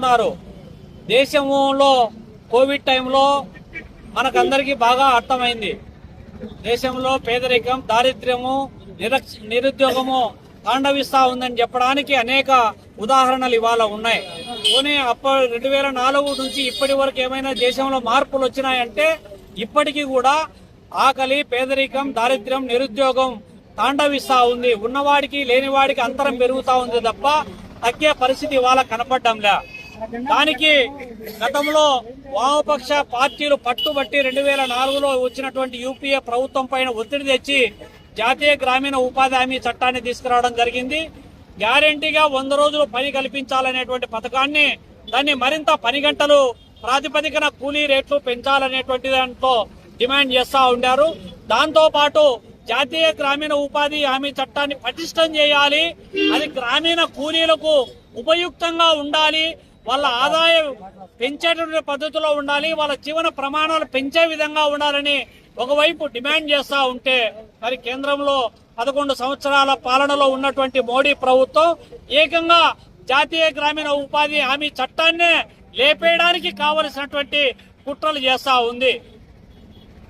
ఉన్నారు దేశంలో కోవిడ్ టైంలో మనకందరికీ బాగా అర్థమైంది. దేశంలో పేదరికం దారిద్ర్యము నిరక్ష నిరుద్యోగము తాండవిస్తా ఉందని చెప్పడానికి అనేక ఉదాహరణలు ఇవాళ ఉన్నాయి. పోనీ అప్పటి రెండు వేల నాలుగు నుంచి ఇప్పటి వరకు ఏమైనా దేశంలో మార్పులు వచ్చినాయంటే ఇప్పటికీ కూడా ఆకలి పేదరికం దారిద్ర్యం నిరుద్యోగం తాండవిస్తా ఉంది. ఉన్నవాడికి లేనివాడికి అంతరం పెరుగుతూ ఉంది తప్ప తగ్గే పరిస్థితి ఇవాళ కనపడ్డంలే. దానికి గతంలో వామపక్ష పార్టీలు పట్టుబట్టి రెండు వేల నాలుగులో వచ్చినటువంటి యూపీఏ ప్రభుత్వం పైన ఒత్తిడి తెచ్చి జాతీయ గ్రామీణ ఉపాధి హామీ చట్టాన్ని తీసుకురావడం జరిగింది. గ్యారంటీగా వంద రోజులు పని కల్పించాలనేటువంటి పథకాన్ని దాన్ని మరింత పని గంటలు ప్రాతిపదికన కూలీ రేట్లు పెంచాలనేటువంటి దాంట్లో డిమాండ్ చేస్తూ ఉండారు. దాంతో పాటు జాతీయ గ్రామీణ ఉపాధి హామీ చట్టాన్ని పటిష్టం చేయాలి. అది గ్రామీణ కూలీలకు ఉపయుక్తంగా ఉండాలి. వాళ్ళ ఆదాయం పెంచేటువంటి పద్ధతిలో ఉండాలి వాళ్ళ జీవన ప్రమాణాలు పెంచే విధంగా ఉండాలని ఒకవైపు డిమాండ్ చేస్తా ఉంటే మరి కేంద్రంలో పదకొండు సంవత్సరాల పాలనలో ఉన్నటువంటి మోడీ ప్రభుత్వం ఏకంగా జాతీయ గ్రామీణ ఉపాధి హామీ చట్టాన్నే లేపేయడానికి కావలసినటువంటి కుట్రలు చేస్తా ఉంది.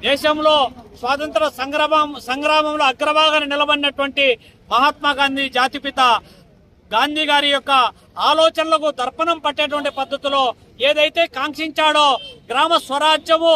దేశంలో స్వాతంత్ర సంగ్రామం సంగ్రామంలో అగ్రభాగాన్ని నిలబడినటువంటి మహాత్మా గాంధీ జాతిపిత గాంధీ గారి యొక్క ఆలోచనలకు దర్పణం పట్టేటువంటి పద్ధతిలో ఏదైతే కాంక్షించాడో గ్రామ స్వరాజ్యము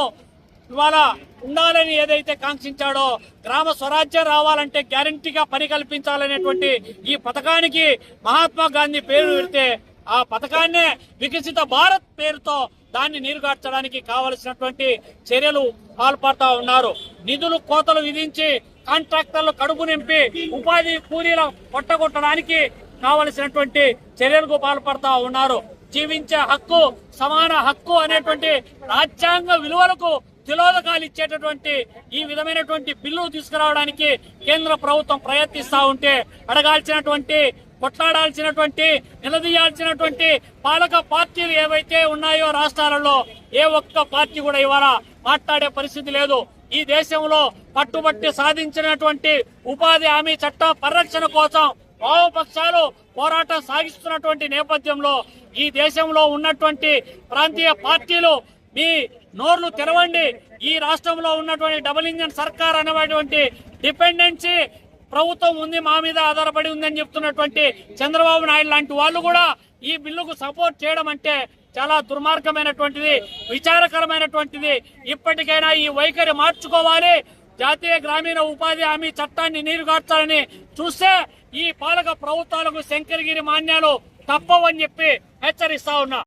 ఇవాళ ఉండాలని ఏదైతే కాంక్షించాడో గ్రామ స్వరాజ్యం రావాలంటే గ్యారంటీగా పని కల్పించాలనేటువంటి ఈ పథకానికి మహాత్మా గాంధీ పేరు పెడితే ఆ పథకాన్నే వికసిత భారత్ పేరుతో దాన్ని నీరుగార్చడానికి కావలసినటువంటి చర్యలు పాల్పడతా ఉన్నారు. నిధులు కోతలు విధించి కాంట్రాక్టర్లు కడుపు నింపి ఉపాధి కూలీల పొట్టగొట్టడానికి కావలసినటువంటి చర్యలకు పాల్పడతా ఉన్నారు. జీవించే హక్కు సమాన హక్కు అనేటువంటి రాజ్యాంగ విలువలకు తిలోదకాలు ఇచ్చేటటువంటి ఈ విధమైనటువంటి బిల్లు తీసుకురావడానికి కేంద్ర ప్రభుత్వం ప్రయత్నిస్తా ఉంటే అడగాల్సినటువంటి కొట్లాడాల్సినటువంటి నిలదీయాల్సినటువంటి పాలక పార్టీలు ఏవైతే ఉన్నాయో రాష్ట్రాలలో ఏ ఒక్క పార్టీ కూడా ఇవాళ మాట్లాడే పరిస్థితి లేదు. ఈ దేశంలో పట్టుబట్టి సాధించినటువంటి ఉపాధి హామీ చట్ట పరిరక్షణ కోసం వామపక్షాలు పోరాటం సాగిస్తున్నటువంటి నేపథ్యంలో ఈ దేశంలో ఉన్నటువంటి ప్రాంతీయ పార్టీలు మీ నోర్లు తెరవండి. ఈ రాష్ట్రంలో ఉన్నటువంటి డబుల్ ఇంజన్ సర్కార్ అనేటువంటి డిపెండెన్సీ ప్రభుత్వం ఉంది మా మీద ఆధారపడి ఉందని చెప్తున్నటువంటి చంద్రబాబు నాయుడు లాంటి వాళ్ళు కూడా ఈ బిల్లుకు సపోర్ట్ చేయడం అంటే చాలా దుర్మార్గమైనటువంటిది విచారకరమైనటువంటిది. ఇప్పటికైనా ఈ వైఖరి మార్చుకోవాలి. జాతీయ గ్రామీణ ఉపాధి హామీ చట్టాన్ని నీరుగార్చాలని చూస్తే ఈ పాలక ప్రభుత్వాలకు శంకరగిరి మాన్యాలు తప్పవని చెప్పి హెచ్చరిస్తా ఉన్నా.